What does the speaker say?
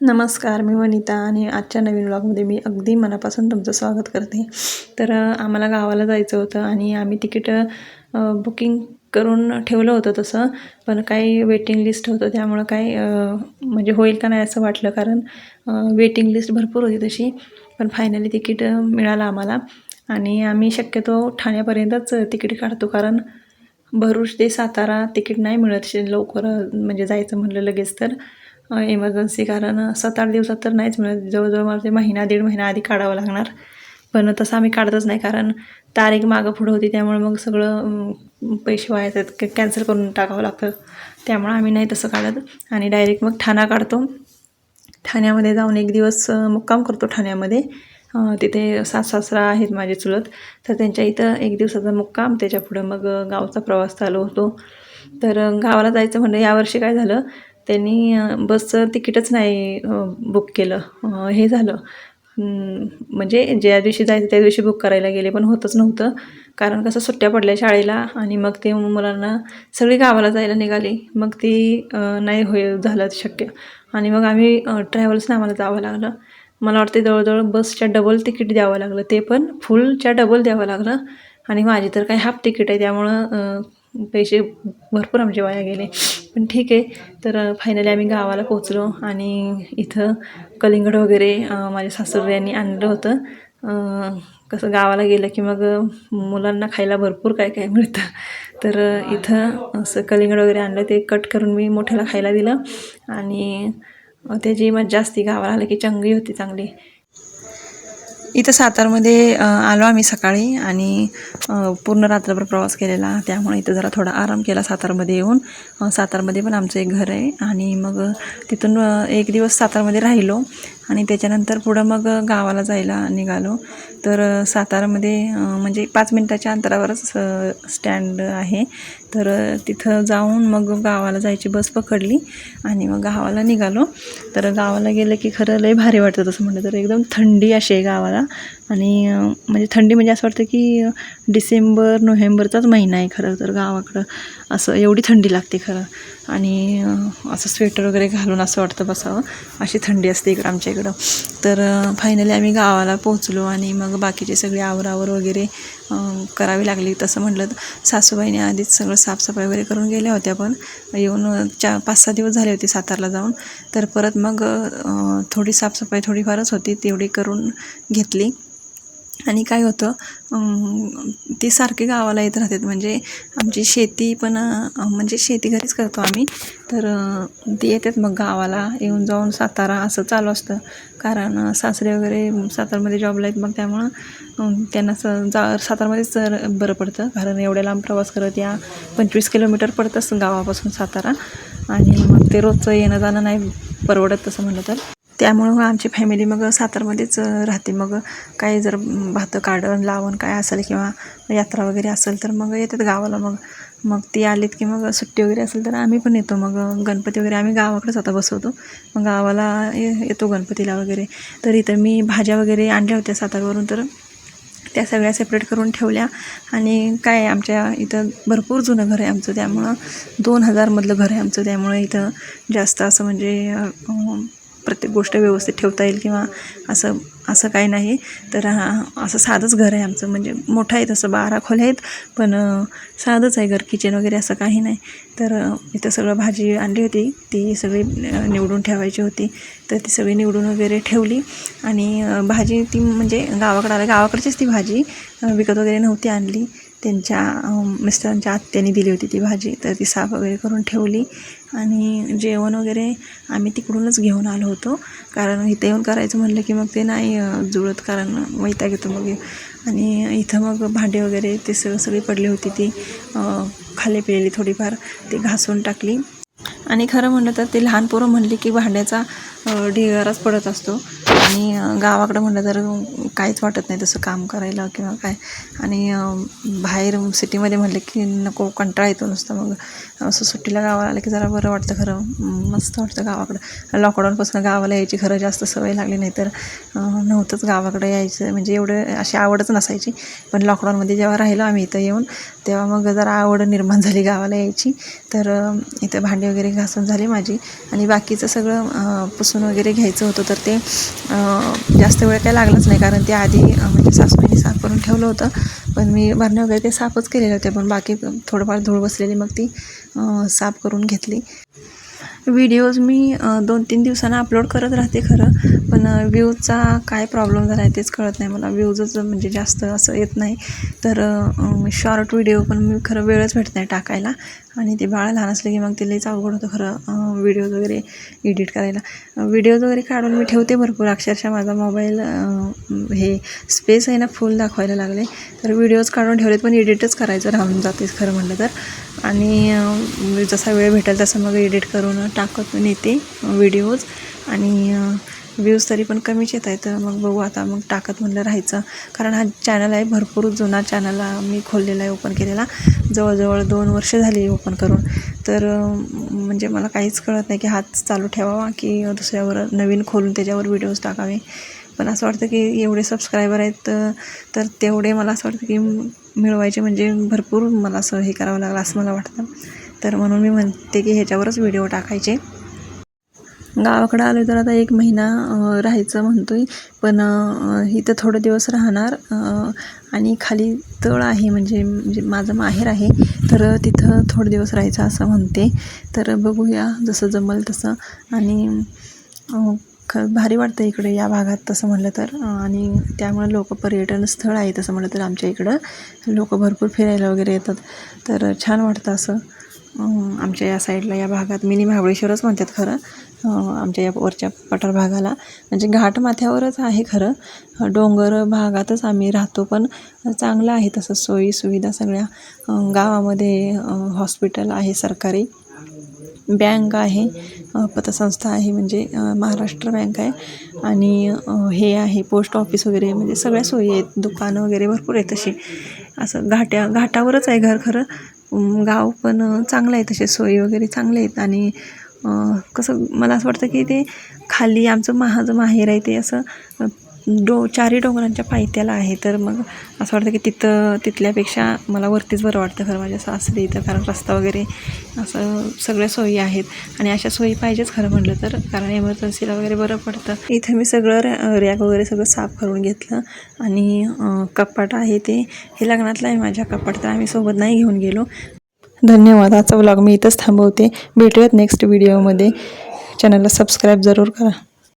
नमस्कार मी वनिता आणि आजच्या नवीन व्लॉगमध्ये मी अगदी मनापासून तुमचं स्वागत करते. तर आम्हाला गावाला जायचं होतं आणि आम्ही तिकीट बुकिंग करून ठेवलं होतं तसं पण काही वेटिंग लिस्ट होतं. त्यामुळं काही म्हणजे होईल का नाही असं वाटलं कारण वेटिंग लिस्ट भरपूर होती तशी पण फायनली तिकीट मिळालं आम्हाला. आणि आम्ही शक्यतो ठाण्यापर्यंतच तिकीट काढतो कारण भरूच ते सातारा तिकीट नाही मिळत लवकर म्हणजे जायचं म्हणलं लगेच तर. इमर्जन्सी कारण सात आठ दिवसात तर नाहीच मिळत. जवळजवळ मला ते महिना दीड महिना आधी काढावं लागणार. पण तसं आम्ही काढतच नाही कारण तारीख मागं पुढं होती त्यामुळे मग सगळं पैसे वाया जातात. कॅन्सल करून टाकावं लागतं. त्यामुळं आम्ही नाही तसं काढत. आणि डायरेक्ट मग ठाणा काढतो. ठाण्यामध्ये जाऊन एक दिवस मुक्काम करतो ठाण्यामध्ये. तिथे सास सासरा आहेत माझे चुलत. तर त्यांच्या इथं एक दिवसाचा मुक्काम. त्याच्या पुढं मग गावचा प्रवास चालू होतो. तर गावाला जायचं म्हणलं यावर्षी काय झालं? त्यांनी बसचं तिकीटच नाही बुक केलं. हे झालं. म्हणजे ज्या दिवशी जायचं त्या दिवशी बुक करायला गेले पण होतच नव्हतं. कारण कसं सुट्ट्या पडल्या शाळेला आणि मग ते मुलांना सगळी गावाला जायला निघाली. मग ती नाही होय झालं शक्य. आणि मग आम्ही ट्रॅव्हल्सनं आम्हाला जावं लागलं. मला वाटते जवळजवळ बसच्या डबल तिकीट द्यावं लागलं. ते पण फुलच्या डबल द्यावं लागलं. आणि माझी तर काही हाफ तिकीट आहे. त्यामुळं पैसे भरपूर आमचे वाया गेले. पण ठीक आहे. तर फायनली आम्ही गावाला पोचलो आणि इथं कलिंगड वगैरे माझ्या सासू यांनी आणलं होतं. कसं गावाला गेलं की मग मुलांना खायला भरपूर काय काय मिळतं. तर इथं असं कलिंगड वगैरे आणलं. ते कट करून मी मोठ्याला खायला दिलं आणि त्याची मज्जा असती. गावाला आलं की चंगली होती चांगली. इथं सातारमध्ये आलो आम्ही सकाळी आणि पूर्ण रात्रभर प्रवास केलेला. त्यामुळे इथं जरा थोडा आराम केला सातारमध्ये येऊन. सातारमध्ये पण आमचं एक घर आहे आणि मग तिथून एक दिवस सातारमध्ये राहिलो. आणि त्याच्यानंतर पुढं मग गावाला जायला निघालो. तर सातारामध्ये म्हणजे पाच मिनटाच्या अंतरावरच स्टँड आहे. तर तिथं जाऊन मग गावाला जायची बस पकडली आणि मग गावाला निघालो. तर गावाला गेलं की खरं लय भारी वाटतं तसं म्हटलं तर. एकदम थंडी अशी आहे गावाला. आणि म्हणजे थंडी म्हणजे असं वाटतं की डिसेंबर नोव्हेंबरचाच महिना आहे खरं तर गावाकडं. असं एवढी थंडी लागते खरं. आणि असं स्वेटर वगैरे घालून असं वाटतं बसावं. अशी थंडी असते इकडं आमच्या इकडं तर फायनली आम्ही गावाला पोहोचलो आणि मग बाकीचे सगळे आवरावर वगैरे करावी लागली. तसं म्हटलं तर सासूबाईने आधीच सगळं साफसफाई वगैरे करून गेल्या होत्या पण येऊन चार पाच सहा दिवस झाले होते सातारला जाऊन. तर परत मग थोडी साफसफाई थोडीफारच होती तेवढी करून घेतली. आणि काय होतं ते सारखे गावाला येत राहतात. म्हणजे आमची शेती पण म्हणजे शेती घरीच करतो आम्ही. तर ते येतात मग गावाला येऊन जाऊन सातारा असं चालू असतं. कारण सासरे वगैरे सातारमध्ये जॉबला आहेत मग त्यामुळं त्यांना स जा सातारमध्येच जर बरं पडतं. कारण एवढ्या लांब प्रवास करत या पंचवीस किलोमीटर पडतंच गावापासून सातारा. आणि मग ते रोजचं येणं जाणं नाही परवडत तसं म्हणलं तर. त्यामुळं मग आमची फॅमिली मग सातारमध्येच राहते. मग काही जर भातं काढण लावण काय असेल किंवा यात्रा वगैरे असेल तर मग येतात गावाला. मग मग ती आलीत की मग सुट्टी वगैरे असेल तर आम्ही पण येतो. मग गणपती वगैरे आम्ही गावाकडेच आता बसवतो. मग गावाला ये येतो गणपतीला वगैरे. तर इथं मी भाज्या वगैरे आणल्या होत्या सातारवरून. तर त्या सगळ्या सेपरेट करून ठेवल्या. आणि काय आमच्या इथं भरपूर जुनं घर आहे आमचं. त्यामुळं दोन हजारमधलं घर आहे आमचं. त्यामुळे इथं जास्त असं म्हणजे प्रत्येक गोष्ट व्यवस्थित ठेवता येईल किंवा असं असं काही नाही. तर हा असं साधंच घर आहे आमचं. म्हणजे मोठं आहे तसं बारा खोल्या आहेत पण साधंच आहे घर किचन वगैरे असं काही नाही. तर इथं सगळं भाजी आणली होती. ती सगळी निवडून ठेवायची होती. तर ती सगळी निवडून वगैरे ठेवली. आणि भाजी ती म्हणजे गावाकडे आल्या गावाकडचीच ती भाजी विकत वगैरे नव्हती आणली. त्यांच्या मिस्टरांच्या आत्याने दिली होती ती भाजी. तर ती साफ वगैरे करून ठेवली. आणि जेवण वगैरे आम्ही तिकडूनच घेऊन आलो होतो. कारण इथं येऊन करायचं म्हणलं की मग ते नाही जुळत. कारण वैताग येतो मग. आणि इथं मग भांडे वगैरे ते सगळं सगळी पडली होती ती. खाली पिलेली थोडीफार. ती घासून टाकली. आणि खरं म्हणलं तर ते लहान पोरं म्हणली की भांड्याचा ढिगाराच पडत असतो. आणि गावाकडं म्हटलं तर काहीच वाटत नाही तसं काम करायला किंवा काय. आणि बाहेर सिटीमध्ये म्हटलं की नको कंटाळा येतो नुसतं मग. असं सुट्टीला गावाला आलं की जरा बरं वाटतं खरं. मस्त वाटतं गावाकडं. लॉकडाऊनपासून गावाला यायची खरं जास्त सवय लागली नाही तर नव्हतंच गावाकडं यायचं. म्हणजे एवढं अशी आवडच नसायची. पण लॉकडाऊनमध्ये जेव्हा राहिलो आम्ही इथं येऊन तेव्हा मग जरा आवड निर्माण झाली गावाला यायची. तर इथं भांडी वगैरे घासून झाली माझी. आणि बाकीचं सगळं पुसून वगैरे घ्यायचं होतं तर ते जास्त वेळ काही लागलाच नाही कारण ते आधी म्हणजे सासूबाईंनी साफ करून ठेवलं होतं. पण मी भरणे वगैरे ते साफच केलेले होते पण बाकी थोडंफार धूळ बसलेली मग ती साफ करून घेतली. व्हिडिओज मी दोन तीन दिवसांना अपलोड करत राहते खरं पण व्ह्यूजचा काय प्रॉब्लेम झाला आहे तेच कळत नाही मला. व्ह्यूजच म्हणजे जास्त असं येत नाही. तर शॉर्ट व्हिडिओ पण मी खरं वेळच भेटत नाही टाकायला. आणि ते बाळ लहान असलं की मग ते लईच अवघड होतं खरं व्हिडिओज वगैरे एडिट करायला. व्हिडिओज वगैरे काढून मी ठेवते भरपूर. अक्षरशः माझा मोबाईल हे स्पेस आहे ना फुल दाखवायला लागले तर व्हिडिओज काढून ठेवलेत पण एडिटच करायचं राहून जाते खरं म्हटलं तर. आणि जसा वेळ भेटेल तसं मग एडिट करून टाकत नेते व्हिडिओज आणि व्ह्यूज तरी पण कमीच येत आहेत. तर मग बघू आता मग टाकत म्हणलं राहायचं. कारण हा चॅनल आहे भरपूर जुना चॅनल मी खोललेला आहे ओपन केलेला. जवळजवळ दोन वर्ष झाली ओपन करून. तर म्हणजे मला काहीच कळत नाही की हात चालू ठेवावा की दुसऱ्यावर नवीन खोलून त्याच्यावर व्हिडिओज टाकावे. पण असं वाटतं की एवढे सबस्क्रायबर आहेत तर तेवढे मला असं वाटतं की मिळवायचे. म्हणजे भरपूर मला असं हे करावं लागलं असं मला वाटतं. तर म्हणून मी म्हणते की ह्याच्यावरच व्हिडिओ टाकायचे. गावाकडं आलो तर आता एक महिना राहायचं म्हणतो आहे पण इथं थोडे दिवस राहणार आणि खाली तळ आहे म्हणजे म्हणजे माझं माहेर आहे. तर तिथं थोडे दिवस राहायचं असं म्हणते. तर बघूया जसं जमल तसं. आणि ख भारी वाटतं इकडे या भागात तसं म्हटलं तर. आणि त्यामुळे लोक पर्यटन स्थळ आहे तसं म्हटलं तर आमच्या इकडं. लोक भरपूर फिरायला वगैरे येतात. तर छान वाटतं असं. आमच्या या साईडला या भागात मिनी महाबळेश्वरच म्हणतात खरं. आमच्या या वरच्या पठार भागाला. म्हणजे घाट माथ्यावरच आहे खरं. डोंगर भागातच आम्ही राहतो पण चांगलं आहे तसं सोयी सुविधा सगळ्या. गावामध्ये हॉस्पिटल आहे सरकारी बँक आहे पतसंस्था आहे म्हणजे महाराष्ट्र बँक आहे. आणि हे आहे पोस्ट ऑफिस वगैरे म्हणजे सगळ्या सोयी आहेत दुकानं वगैरे भरपूर आहेत तशी. असं घाट्या घाटावरच आहे घर खरं. गाव पण चांगलं आहे तसे सोयी वगैरे चांगले आहेत आणि कसं मला असं वाटतं की ते खाली आमचं माझं माहेर आहे ते असं डो चारी डोंगरांच्या पायथ्याला आहे. तर मग असं वाटतं की तिथं तिथल्यापेक्षा मला वरतीच बरं वाटतं खरं माझ्या सासरी इथं कारण रस्ता वगैरे असं सगळ्या सोयी आहेत. आणि अशा सोयी पाहिजेच खरं म्हटलं तर कारण एमर्जन्सीला वगैरे बरं पडतं. इथं मी सगळं रॅ रॅक वगैरे सगळं साफ करून घेतलं. आणि कपाट आहे ते हे लग्नातलं आहे माझ्या कपाट तर आम्ही सोबत नाही घेऊन गेलो. धन्यवाद. आजचा व्लॉग मी इथंच थांबवते. भेटूयात नेक्स्ट व्हिडिओमध्ये चॅनलला सबस्क्राईब जरूर करा.